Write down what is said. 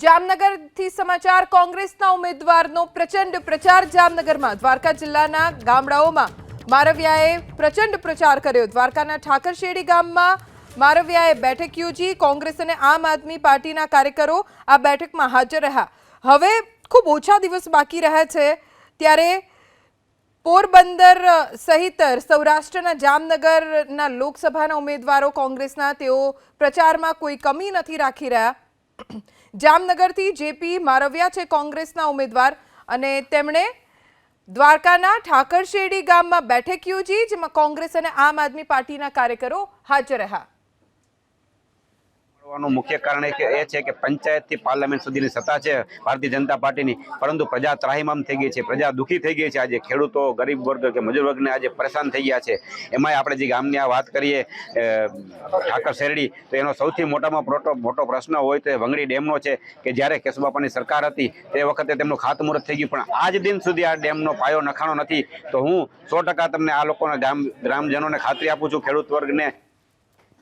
જામનગરથી સમાચાર, કોંગ્રેસના ઉમેદવારનો પ્રચંડ પ્રચાર જામનગરમાં. દ્વારકા જિલ્લાના ગામડાઓમાં મારવિયાએ પ્રચંડ પ્રચાર કર્યો. દ્વારકાના ઠાકરશેડી ગામમાં મારવિયાએ બેઠક યોજી. કોંગ્રેસ અને આમ આદમી પાર્ટીના કાર્યકરો આ બેઠકમાં હાજર રહ્યા. હવે ખૂબ ઓછા દિવસ બાકી રહ્યા છે ત્યારે પોરબંદર સહિત સૌરાષ્ટ્રના જામનગરના લોકસભાના ઉમેદવારો કોંગ્રેસના, તેઓ પ્રચારમાં કોઈ કમી નથી રાખી રહ્યા. જામનગરથી જેપી મારવિયા છે કોંગ્રેસના ઉમેદવાર અને તેમણે દ્વારકાના ઠાકરશેડી ગામમાં બેઠક યોજી, જેમાં કોંગ્રેસ અને આમ આદમી પાર્ટીના કાર્યકરો હાજર રહ્યા. મળવાનું મુખ્ય કારણ એ છે કે પંચાયતથી પાર્લામેન્ટ સુધીની સત્તા છે ભારતીય જનતા પાર્ટીની. પરંતુ પ્રજા ત્રાહિમામ થઈ ગઈ છે, પ્રજા દુઃખી થઈ ગઈ છે. આજે ખેડૂતો, ગરીબ વર્ગ કે મજૂર વર્ગને આજે પરેશાન થઈ ગયા છે. એમાંય આપણે જે ગામની આ વાત કરીએ ઠાકર શેરડી, તો એનો સૌથી મોટામાં મોટો મોટો પ્રશ્ન હોય તો એ વંગડી ડેમનો છે કે જ્યારે કેશુબાપાની સરકાર હતી, તે વખતે તેમનું ખાતમુહૂર્ત થઈ ગયું. પણ આજ દિન સુધી આ ડેમનો પાયો નખાણો નથી. તો હું સો તમને આ લોકોના ગામ, ગ્રામજનોને ખાતરી આપું છું, ખેડૂત વર્ગને